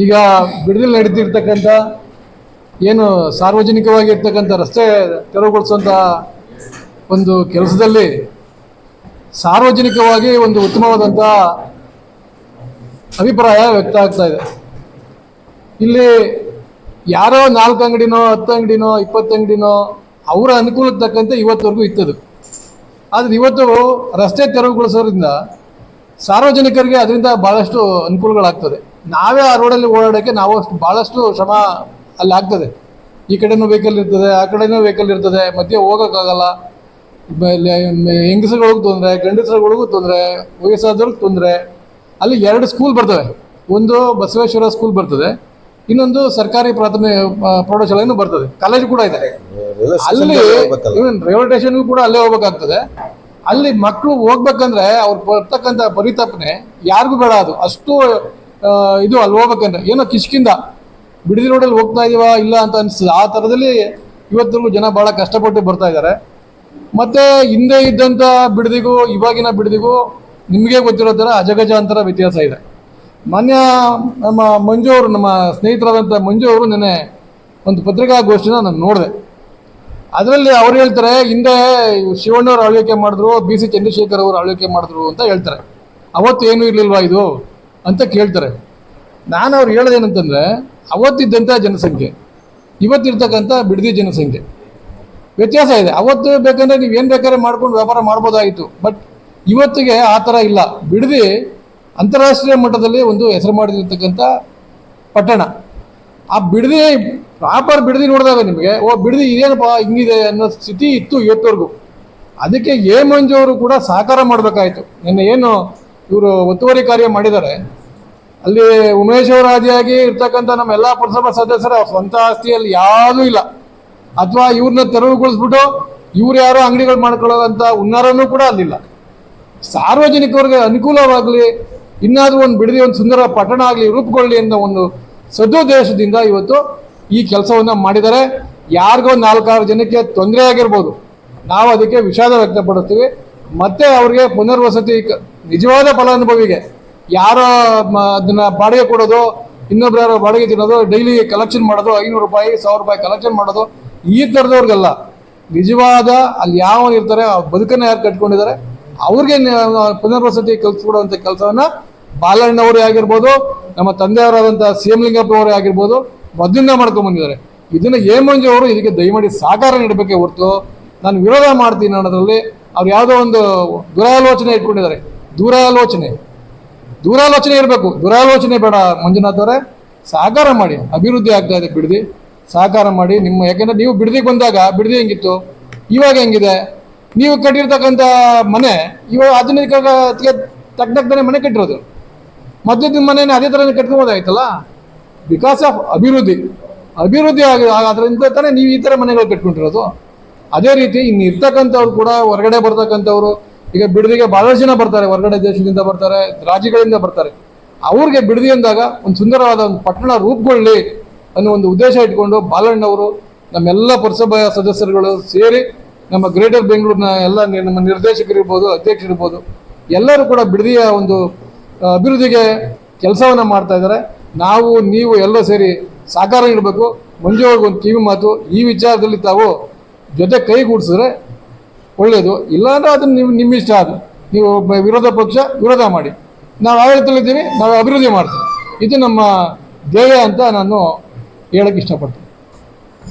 ಈಗ ಬಿಡದಲ್ಲಿ ನಡೀತಿರ್ತಕ್ಕಂಥ ಏನು ಸಾರ್ವಜನಿಕವಾಗಿರ್ತಕ್ಕಂಥ ರಸ್ತೆ ತೆರವುಗೊಳಿಸುವಂಥ ಒಂದು ಕೆಲಸದಲ್ಲಿ ಸಾರ್ವಜನಿಕವಾಗಿ ಒಂದು ಉತ್ತಮವಾದಂಥ ಅಭಿಪ್ರಾಯ ವ್ಯಕ್ತ ಆಗ್ತಾ ಇದೆ. ಇಲ್ಲಿ ಯಾರೋ ನಾಲ್ಕು ಅಂಗಡಿನೋ ಹತ್ತು ಅಂಗಡಿನೋ ಇಪ್ಪತ್ತು ಅಂಗಡಿನೋ ಅವರ ಅನುಕೂಲಕ್ಕೆ ತಕ್ಕಂತೆ ಇವತ್ತವರೆಗೂ ಇತ್ತದು. ಆದರೆ ಇವತ್ತು ರಸ್ತೆ ತೆರವುಗೊಳಿಸೋದ್ರಿಂದ ಸಾರ್ವಜನಿಕರಿಗೆ ಅದರಿಂದ ಭಾಳಷ್ಟು ಅನುಕೂಲಗಳಾಗ್ತದೆ. ನಾವೇ ಆ ರೋಡಲ್ಲಿ ಓಡಾಡೋಕ್ಕೆ ನಾವು ಭಾಳಷ್ಟು ಶ್ರಮ ಅಲ್ಲಿ ಆಗ್ತದೆ. ಈ ಕಡೆನೂ ವೆಹಿಕಲ್ ಇರ್ತದೆ ಆ ಕಡೆನೂ ವೆಹಿಕಲ್ ಇರ್ತದೆ ಮಧ್ಯೆ ಹೋಗೋಕ್ಕಾಗಲ್ಲ. ಆಮೇಲೆ ಹೆಂಗಸರುಗಳಿಗೂ ತೊಂದರೆ ಗಂಡಸರುಗಳಿಗೂ ತೊಂದರೆ ವಯಸ್ಸಾದವ್ರಿಗೆ ತೊಂದರೆ. ಅಲ್ಲಿ ಎರಡು ಸ್ಕೂಲ್ ಬರ್ತವೆ. ಒಂದು ಬಸವೇಶ್ವರ ಸ್ಕೂಲ್ ಬರ್ತದೆ ಇನ್ನೊಂದು ಸರ್ಕಾರಿ ಪ್ರಾಥಮಿಕ ಪ್ರೌಢಶಾಲೆಯೂ ಪ್ರೌಢಶಾಲೆನೂ ಬರ್ತದೆ. ಕಾಲೇಜು ಕೂಡ ಇದೆ. ಅಲ್ಲಿ ರೈಲ್ವೆ ಸ್ಟೇಷನ್ಗೂ ಕೂಡ ಅಲ್ಲೇ ಹೋಗ್ಬೇಕಾಗ್ತದೆ. ಅಲ್ಲಿ ಮಕ್ಕಳು ಹೋಗ್ಬೇಕಂದ್ರೆ ಅವ್ರು ಬರ್ತಕ್ಕಂಥ ಪರಿತಾಪನೆ ಯಾರಿಗೂ ಬೇಡ ಅದು. ಅಷ್ಟು ಇದು ಅಲ್ಲಿ ಹೋಗ್ಬೇಕಂದ್ರೆ. ಏನೋ ಕಿಷ್ಕಿಂದ. ಬಿಡದಿ ರೋಡಲ್ಲಿ ಹೋಗ್ತಾ ಇದೀವ ಇಲ್ಲ ಅಂತ ಅನಿಸ್ತದೆ. ಆ ಥರದಲ್ಲಿ ಇವತ್ತಿಗೂ ಜನ ಭಾಳ ಕಷ್ಟಪಟ್ಟು ಬರ್ತಾ ಇದ್ದಾರೆ. ಮತ್ತೆ ಹಿಂದೆ ಇದ್ದಂಥ ಬಿಡದಿಗೂ, ಇವಾಗಿನ ಬಿಡದಿಗೂ ನಿಮಗೆ ಗೊತ್ತಿರೋ ಥರ ಅಜಗಜಾಂತರ ವ್ಯತ್ಯಾಸ ಇದೆ. ಮಾನ್ಯ ನಮ್ಮ ಮಂಜು ಅವರು, ನಮ್ಮ ಸ್ನೇಹಿತರಾದಂಥ ಮಂಜು ಅವರು ನೆನ್ನೆ ಒಂದು ಪತ್ರಿಕಾಗೋಷ್ಠಿನ ನಾನು ನೋಡಿದೆ. ಅದರಲ್ಲಿ ಅವ್ರು ಹೇಳ್ತಾರೆ, ಹಿಂದೆ ಶಿವಣ್ಣವ್ರು ಆಳ್ವಿಕೆ ಮಾಡಿದ್ರು, ಬಿ ಸಿ ಚಂದ್ರಶೇಖರ್ ಅವರು ಆಳ್ವಿಕೆ ಮಾಡಿದ್ರು ಅಂತ ಹೇಳ್ತಾರೆ. ಅವತ್ತು ಏನೂ ಇರಲಿಲ್ವಾ ಇದು? ಅಂತ ಕೇಳ್ತಾರೆ. ನಾನು ಅವ್ರು ಹೇಳೋದೇನಂತಂದರೆ ಅವತ್ತಿದ್ದಂಥ ಜನಸಂಖ್ಯೆ ಇವತ್ತಿರ್ತಕ್ಕಂಥ ಬಿಡದಿ ಜನಸಂಖ್ಯೆ. ವ್ಯತ್ಯಾಸ ಇದೆ. ಅವತ್ತು ಬೇಕಂದ್ರೆ ನೀವು ಏನು ಬೇಕಾದ್ರೆ ಮಾಡ್ಕೊಂಡು ವ್ಯಾಪಾರ ಮಾಡ್ಬೋದಾಗಿತ್ತು. ಬಟ್ ಇವತ್ತಿಗೆ ಆ ಥರ ಇಲ್ಲ. ಬಿಡದಿ ಅಂತಾರಾಷ್ಟ್ರೀಯ ಮಟ್ಟದಲ್ಲಿ ಒಂದು ಹೆಸರು ಮಾಡಿರ್ತಕ್ಕಂಥ ಪಟ್ಟಣ. ಆ ಬಿಡದಿ ಪ್ರಾಪರ್ ಬಿಡದಿ ನೋಡಿದಾಗ ನಿಮಗೆ, ಓ, ಬಿಡದಿ ಇದೇನಪ್ಪ, ಹಿಂಗಿದೆ ಅನ್ನೋ ಸ್ಥಿತಿ ಇತ್ತು ಇವತ್ತವರೆಗೂ. ಅದಕ್ಕೆ ಏ ಮಂಜು ಅವರು ಕೂಡ ಸಹಕಾರ ಮಾಡಬೇಕಾಯಿತು. ನಿನ್ನೆ ಏನು ಇವರು ಒತ್ತುವರಿ ಕಾರ್ಯ ಮಾಡಿದ್ದಾರೆ. ಅಲ್ಲಿ ಉಮೇಶ್ವರಾದಿಯಾಗಿ ಇರ್ತಕ್ಕಂಥ ನಮ್ಮ ಎಲ್ಲ ಪುರಸಭಾ ಸದಸ್ಯರ ಸ್ವಂತ ಆಸ್ತಿಯಲ್ಲಿ ಯಾವುದೂ ಇಲ್ಲ. ಅಥವಾ ಇವ್ರನ್ನ ತೆರವುಗೊಳಿಸ್ಬಿಟ್ಟು ಇವ್ರು ಯಾರೋ ಅಂಗಡಿಗಳು ಮಾಡ್ಕೊಳ್ಳೋವಂಥ ಹುನ್ನಾರನೂ ಕೂಡ ಅಲ್ಲಿಲ್ಲ. ಸಾರ್ವಜನಿಕರಿಗೆ ಅನುಕೂಲವಾಗಲಿ, ಇನ್ನಾದರೂ ಒಂದು ಬಿಡದಿ, ಒಂದು ಸುಂದರ ಪಟ್ಟಣ ಆಗಲಿ ರೂಪುಗೊಳ್ಳಿ ಅನ್ನೋ ಒಂದು ಸದುದ್ದೇಶದಿಂದ ಇವತ್ತು ಈ ಕೆಲಸವನ್ನು ಮಾಡಿದ್ದಾರೆ. ಯಾರಿಗೋ ನಾಲ್ಕಾರು ಜನಕ್ಕೆ ತೊಂದರೆ ಆಗಿರ್ಬೋದು. ನಾವು ಅದಕ್ಕೆ ವಿಷಾದ ವ್ಯಕ್ತಪಡಿಸ್ತೀವಿ. ಮತ್ತೆ ಅವ್ರಿಗೆ ಪುನರ್ವಸತಿ ನಿಜವಾದ ಫಲಾನುಭವಿಗೆ ಯಾರೋ ಅದನ್ನ ಬಾಡಿಗೆ ಕೊಡೋದು ಇನ್ನೊಬ್ರು ಯಾರೋ ಬಾಡಿಗೆ ತಿನ್ನೋದು ಡೈಲಿ ಕಲೆಕ್ಷನ್ ಮಾಡೋದು, ಐನೂರು ರೂಪಾಯಿ, ಸಾವಿರ ರೂಪಾಯಿ ಕಲೆಕ್ಷನ್ ಮಾಡೋದು, ಈ ಥರದವ್ರಿಗೆಲ್ಲ ನಿಜವಾದ ಅಲ್ಲಿ ಯಾವ ಇರ್ತಾರೆ, ಆ ಬದುಕನ್ನು ಯಾರು ಕಟ್ಕೊಂಡಿದ್ದಾರೆ, ಅವ್ರಿಗೆ ಪುನರ್ವಸತಿ ಕಲ್ಸ್ಕೊಡುವಂಥ ಕೆಲಸವನ್ನ ಬಾಲಣ್ಣವರೇ ಆಗಿರ್ಬೋದು, ನಮ್ಮ ತಂದೆಯವರಾದಂಥ ಸಿ ಎಂ ಲಿಂಗಪ್ಪ ಅವರೇ ಆಗಿರ್ಬೋದು ಮೊದಲಿಂದ ಮಾಡ್ಕೊಂಡ್ ಬಂದಿದ್ದಾರೆ. ಇದನ್ನ ಎ ಮಂಜು ಅವರು ಇದಕ್ಕೆ ದಯಮಾಡಿ ಸಹಕಾರ ನೀಡಬೇಕೇ ಹೊರತು, ನಾನು ವಿರೋಧ ಮಾಡ್ತೀನಿ ಅನ್ನೋದ್ರಲ್ಲಿ ಅವ್ರು ಯಾವುದೋ ಒಂದು ದುರಾಲೋಚನೆ ಇಟ್ಕೊಂಡಿದ್ದಾರೆ. ದೂರಾಲೋಚನೆ. ದೂರಾಲೋಚನೆ ಇರಬೇಕು. ದುರಾಲೋಚನೆ ಬೇಡ. ಮಂಜುನಾಥ್ ಅವರೇ ಸಹಕಾರ ಮಾಡಿ. ಅಭಿವೃದ್ಧಿ ಆಗ್ತಾ ಇದೆ, ಬಿಡದಿ. ಸಹಕಾರ ಮಾಡಿ. ನಿಮ್ಮ, ಯಾಕೆಂದ್ರೆ ನೀವು ಬಿಡದಿಗೆ ಬಂದಾಗ, ಬಿಡದಿ ಹೆಂಗಿತ್ತು? ಇವಾಗ ಹೆಂಗಿದೆ? ನೀವು ಕಟ್ಟಿರ್ತಕ್ಕಂಥ ಮನೆ, ಇವಾಗ ಆಧುನಿಕ ತಕ್ಕಂತಾನೆ ಮನೆ ಕಟ್ಟಿರೋದು. ಮಧ್ಯದ ಮನೆಯನ್ನು ಅದೇ ಥರನೇ ಕಟ್ಕೊಬೋದಾಯ್ತಲ್ಲ? ಬಿಕಾಸ್ ಆಫ್ ಅಭಿವೃದ್ಧಿ. ಅಭಿವೃದ್ಧಿ ಆಗಿ ಅದರಿಂದ ತಾನೇ ನೀವು ಈ ಥರ ಮನೆಗಳು ಕಟ್ಕೊಂಡಿರೋದು. ಅದೇ ರೀತಿ ಇನ್ನು ಇರ್ತಕ್ಕಂಥವ್ರು ಕೂಡ ಹೊರಗಡೆ ಬರ್ತಕ್ಕಂಥವ್ರು ಈಗ ಬಿಡದಿಗೆ ಬಹಳಷ್ಟು ಜನ ಬರ್ತಾರೆ, ಹೊರಗಡೆ ದೇಶದಿಂದ ಬರ್ತಾರೆ, ರಾಜ್ಯಗಳಿಂದ ಬರ್ತಾರೆ. ಅವ್ರಿಗೆ ಬಿಡದಿ ಅಂದಾಗ ಒಂದು ಸುಂದರವಾದ ಒಂದು ಪಟ್ಟಣ ರೂಪುಗೊಳ್ಳಿ ಅನ್ನೋ ಒಂದು ಉದ್ದೇಶ ಇಟ್ಕೊಂಡು ಬಾಲಣ್ಣವರು ನಮ್ಮೆಲ್ಲ ಪುರಸಭೆಯ ಸದಸ್ಯರುಗಳು ಸೇರಿ ನಮ್ಮ ಗ್ರೇಟರ್ ಬೆಂಗಳೂರಿನ ಎಲ್ಲ ನಮ್ಮ ನಿರ್ದೇಶಕರಿರ್ಬೋದು, ಅಧ್ಯಕ್ಷರಿರ್ಬೋದು, ಎಲ್ಲರೂ ಕೂಡ ಬಿಡದಿಯ ಒಂದು ಅಭಿವೃದ್ಧಿಗೆ ಕೆಲಸವನ್ನು ಮಾಡ್ತಾ ಇದ್ದಾರೆ. ನಾವು, ನೀವು ಎಲ್ಲ ಸೇರಿ ಸಹಕಾರ ನೀಡಬೇಕು ಮಂಜು ಒಂದು ಕಿವಿ ಮಾತು, ಈ ವಿಚಾರದಲ್ಲಿ ತಾವು ಜೊತೆ ಕೈಗೂಡಿಸಿದ್ರೆ ಒಳ್ಳೆಯದು ಇಲ್ಲಾಂದರೆ ಅದನ್ನು ನೀವು ನಿಮ್ಮ ಇಷ್ಟ ಅದು ನೀವು ವಿರೋಧ ಪಕ್ಷ ವಿರೋಧ ಮಾಡಿ. ನಾವು ಆಡಳಿತದಲ್ಲಿದ್ದೀವಿ, ನಾವು ಅಭಿವೃದ್ಧಿ ಮಾಡ್ತೀವಿ. ಇದು ನಮ್ಮ ಧ್ಯೇಯ ಅಂತ ನಾನು ಹೇಳಕ್ಕೆ ಇಷ್ಟಪಡ್ತೀನಿ.